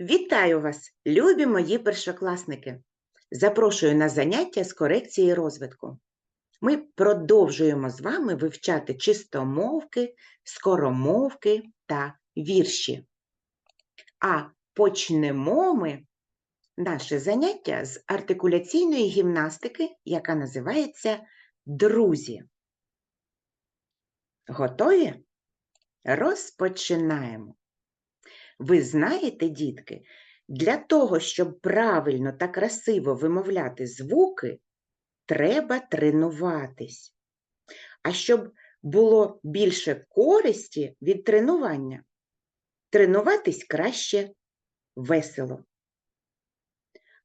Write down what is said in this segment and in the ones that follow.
Вітаю вас, любі мої першокласники! Запрошую на заняття з корекції розвитку. Ми продовжуємо з вами вивчати чистомовки, скоромовки та вірші. А почнемо ми наше заняття з артикуляційної гімнастики, яка називається Друзі. Готові? Розпочинаємо. Ви знаєте, дітки, для того, щоб правильно та красиво вимовляти звуки, треба тренуватись. А щоб було більше користі від тренування, тренуватись краще весело.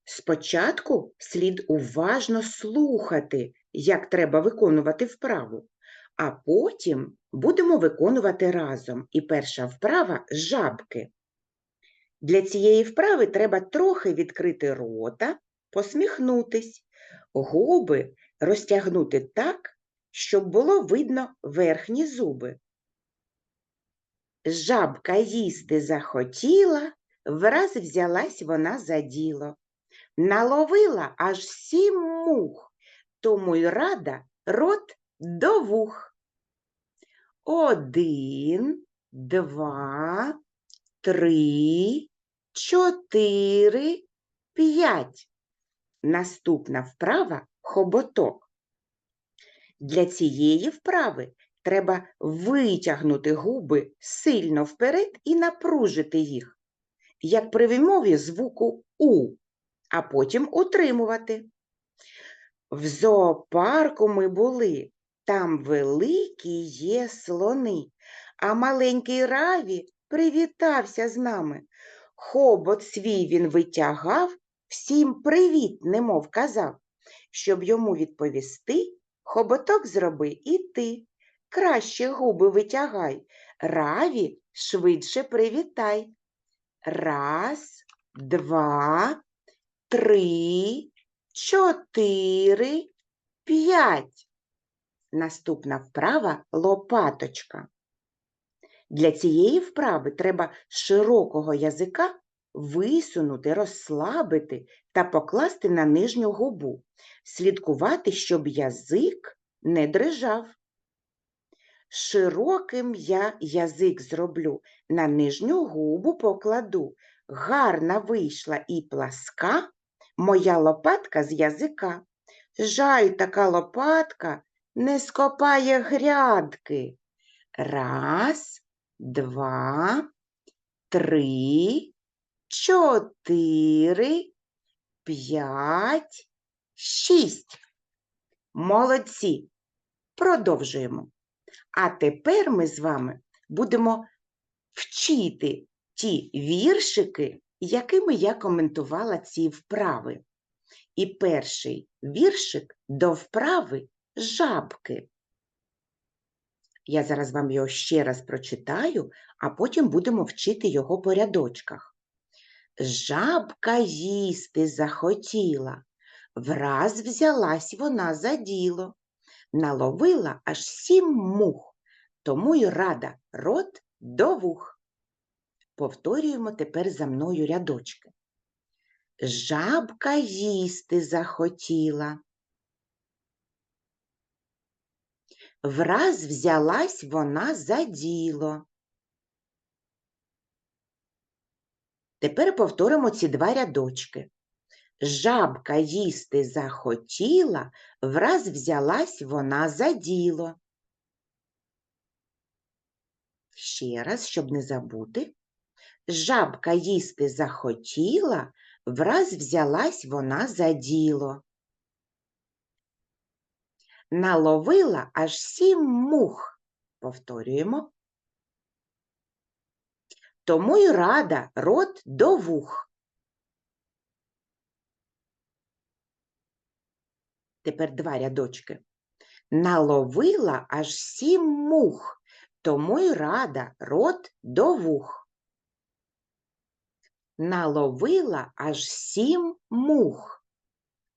Спочатку слід уважно слухати, як треба виконувати вправу, а потім будемо виконувати разом. І перша вправа жабки. Для цієї вправи треба трохи відкрити рота, посміхнутись, губи розтягнути так, щоб було видно верхні зуби. Жабка їсти захотіла, враз взялась вона за діло. Наловила аж сім мух, тому й рада рот до вух. Один, два, три, чотири, п'ять. Наступна вправа хоботок. Для цієї вправи треба витягнути губи сильно вперед і напружити їх, як при вимові звуку У, а потім утримувати. В зоопарку ми були, там великі є слони, а маленький Раві привітався з нами. Хобот свій він витягав, всім привіт, немов казав. Щоб йому відповісти, хоботок зроби і ти. Краще губи витягай, Раві швидше привітай. Раз, два, три, чотири, п'ять. Наступна вправа лопаточка. Для цієї вправи треба широкого язика висунути, розслабити та покласти на нижню губу, слідкувати, щоб язик не дрижав. Широким я язик зроблю, на нижню губу покладу. Гарна вийшла і пласка моя лопатка з язика. Жаль, така лопатка не скопає грядки. Раз, два, три, чотири, п'ять, шість. Молодці. Продовжуємо. А тепер ми з вами будемо вчити ті віршики, якими я коментувала ці вправи. І перший віршик до вправи жабки. Я зараз вам його ще раз прочитаю, а потім будемо вчити його по рядочках. Жабка їсти захотіла, враз взялась вона за діло, наловила аж сім мух, тому й рада рот до вух. Повторюємо тепер за мною рядочки. Жабка їсти захотіла. Враз взялась вона за діло. Тепер повторимо ці два рядочки. Жабка їсти захотіла, враз взялась вона за діло. Ще раз, щоб не забути. Жабка їсти захотіла, враз взялась вона за діло. Наловила аж сім мух. Повторюємо. Тому й рада рот до вух. Тепер два рядочки. Наловила аж сім мух, тому й рада рот до вух. Наловила аж сім мух,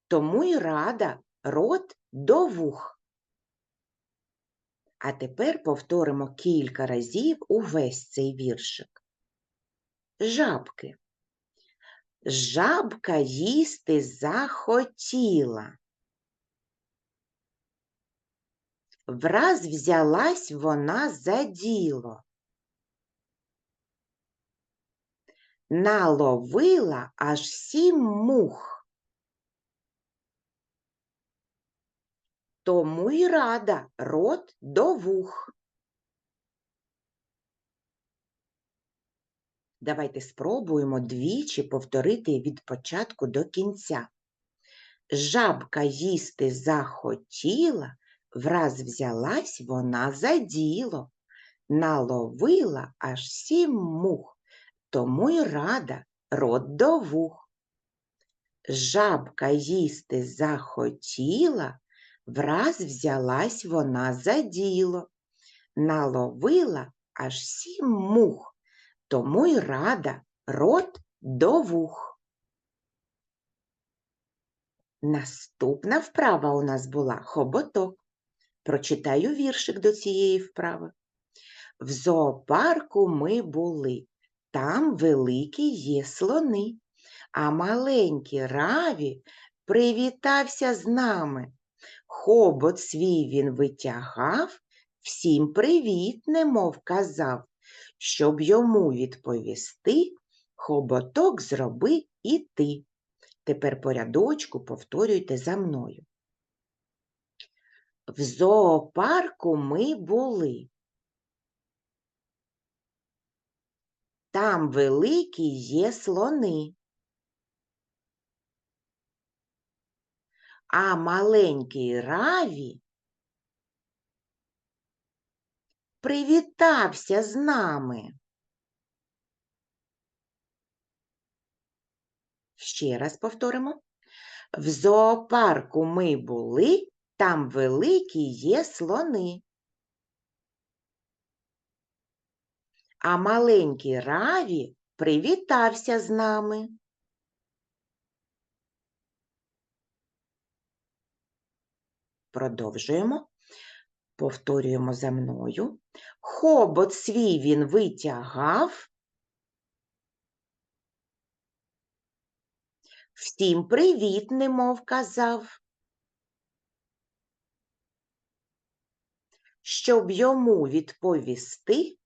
тому й рада рот до вух. А тепер повторимо кілька разів увесь цей віршик. Жабки. Жабка їсти захотіла. Враз взялась вона за діло. Наловила аж сім мух. Тому й рада рот до вух. Давайте спробуємо двічі повторити від початку до кінця. Жабка їсти захотіла, враз взялась вона за діло, наловила аж сім мух, тому й рада рот до вух. Жабка їсти захотіла, враз взялась вона за діло, наловила аж сім мух, тому й рада рот до вух. Наступна вправа у нас була хоботок. Прочитаю віршик до цієї вправи. В зоопарку ми були, там великі є слони, а маленький раві привітався з нами. Хобот свій він витягав, всім привіт, немов казав. Щоб йому відповісти, хоботок зроби і ти. Тепер по рядочку повторюйте за мною. В зоопарку ми були. Там великі є слони. А маленький раві привітався з нами. Ще раз повторимо. В зоопарку ми були, там великі є слони. А маленький Раві привітався з нами. Продовжуємо. Повторюємо за мною. Хобот свій він витягав. Всім привіт, немов казав. Щоб йому відповісти,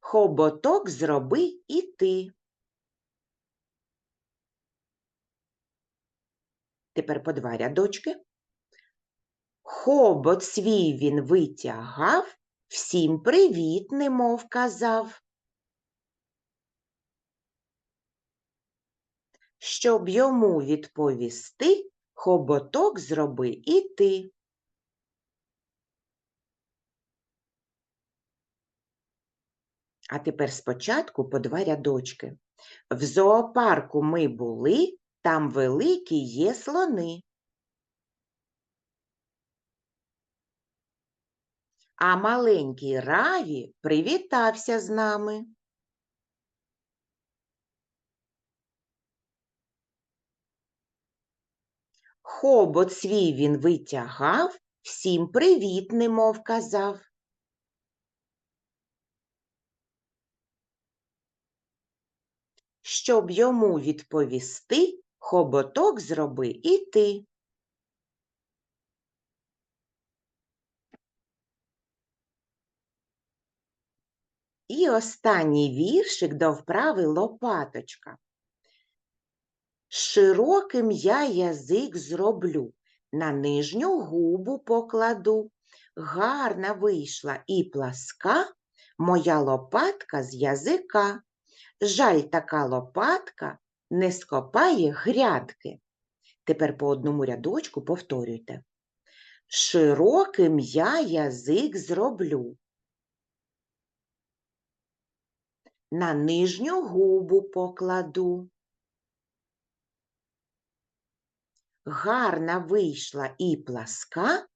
хоботок зроби і ти. Тепер по два рядочки. Хобот свій він витягав, всім привіт, немов казав. Щоб йому відповісти, хоботок зроби і ти. А тепер спочатку по два рядочки. В зоопарку ми були, там великі є слони. А маленький Раві привітався з нами. Хобот свій він витягав, всім привіт, немов казав. Щоб йому відповісти, хоботок зроби і ти. І останній віршик до вправи лопаточка. Широким я язик зроблю, на нижню губу покладу. Гарна вийшла і пласка моя лопатка з язика. Жаль, така лопатка не скопає грядки. Тепер по одному рядочку повторюйте. Широким я язик зроблю. На нижню губу покладу. Гарна вийшла і пласка.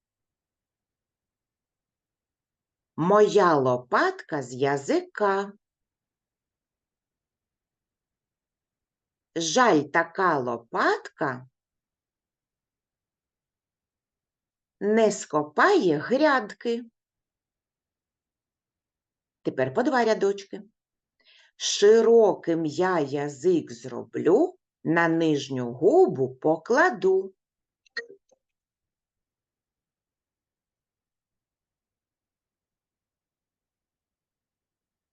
Моя лопатка з язика. Жаль, така лопатка не скопає грядки. Тепер по два рядочки. Широким я язик зроблю, на нижню губу покладу.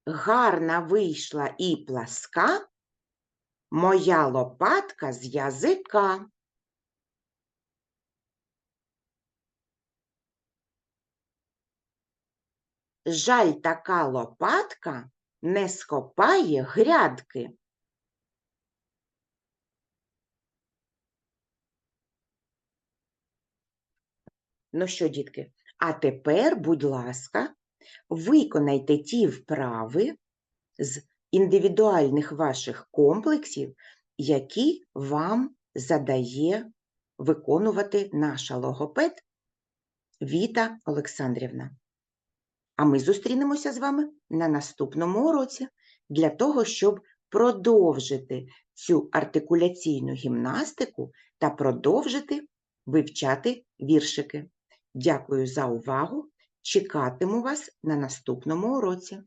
Гарна вийшла і пласка, моя лопатка з язика. Жаль, така лопатка не скопає грядки. Ну що, дітки, а тепер, будь ласка, виконайте ті вправи з індивідуальних ваших комплексів, які вам задає виконувати наша логопед Віта Олександрівна. А ми зустрінемося з вами на наступному уроці для того, щоб продовжити цю артикуляційну гімнастику та продовжити вивчати віршики. Дякую за увагу! Чекатиму вас на наступному уроці.